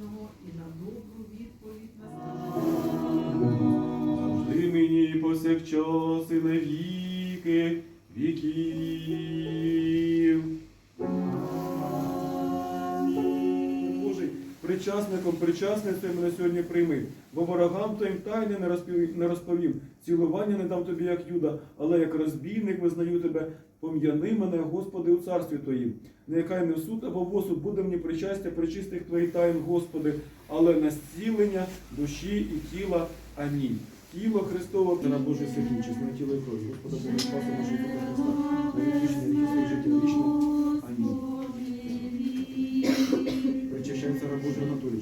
вічного і на добру відповідь на скарження. Завжди мені повсякчас на віки віків. Причасником, причасницею мене сьогодні прийми, бо ворогам твоїм тайни не розповів, не розповів, цілування не дам тобі, як юда, але як розбійник визнаю тебе, пом'яни мене, Господи, у царстві Твоїм. Нехай не в суд або в буде мені причастя причистих Твоїх тайн, Господи, але на зцілення душі і тіла. Амінь. Тіло Христово, на Боже святім, чесне тіло і крові.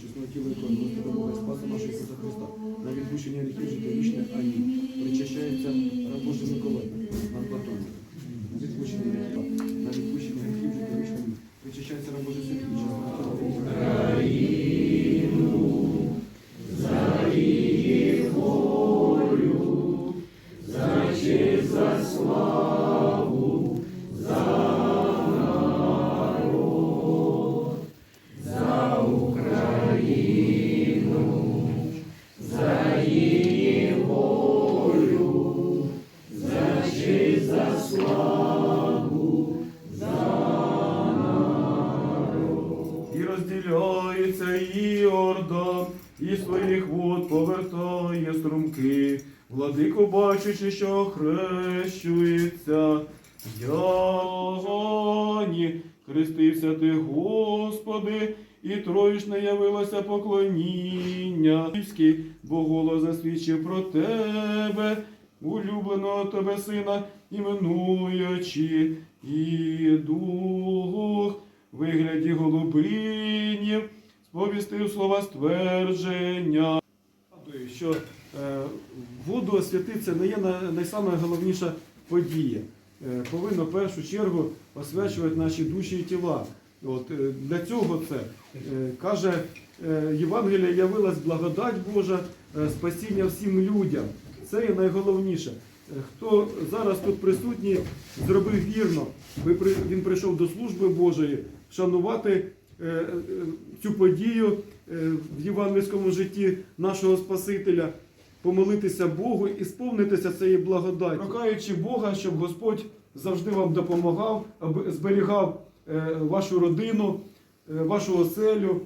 Чесне тіло і крові. Господа Бога, спаса нашого Ісуса Христа, на відпущення гріхів життя вічне. Амінь. Причащається Божий Миколай, над І розділяється Іордан, і своїх вод повертає струмки. Владико, бачачи, що хрещується, Яні, хрестився ти, Господи, і троїшне явилося поклоніння. Бо голос засвідчив про тебе, улюбленого тебе сина, іменуючи, і дух вигляді голубинів, сповістив слова ствердження. Що е, воду освятити не є на- найснайголовніша подія. Е, повинно в першу чергу освячувати наші душі і тіла. От, е, для цього це каже Євангелія явилась благодать Божа, спасіння всім людям. Це є найголовніше. Е, Хто зараз тут присутній, зробив вірно. Він прийшов до служби Божої, вшанувати е, е, цю подію в євангельському житті нашого Спасителя, помолитися Богу і сповнитися цієї благодаті, прокаючи Бога, щоб Господь завжди вам допомагав, аби зберігав вашу родину, вашу оселю.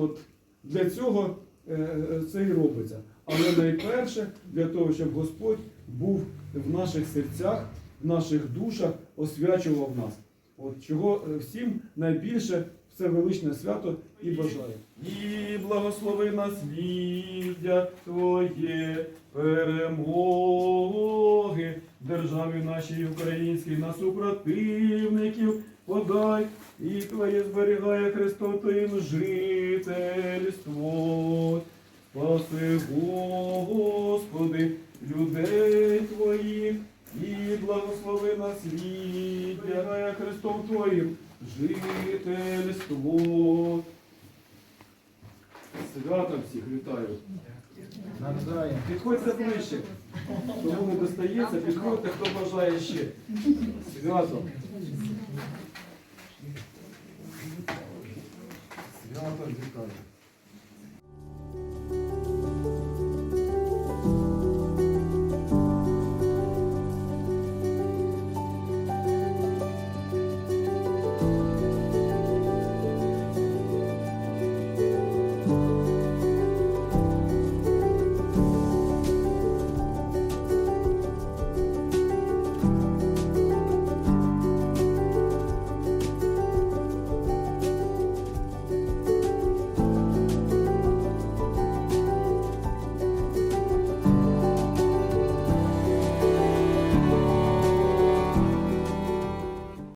От для цього це і робиться. Але найперше для того, щоб Господь був в наших серцях, в наших душах, освячував нас. От чого е, всім найбільше в це величне свято і бажаю. І благослови нас віздя Твоє перемоги, державі нашій українській, на супротивників подай, і Твоє зберігає Христос Твоїм жительство. Спаси, Господи, людей Твоїх, і благослови нас віддягає Христом Твоїм жительство. Святом всіх вітаю. Підходьте ближче. Кому не достається, підходьте, хто бажає ще. Святом. Святом вітаю.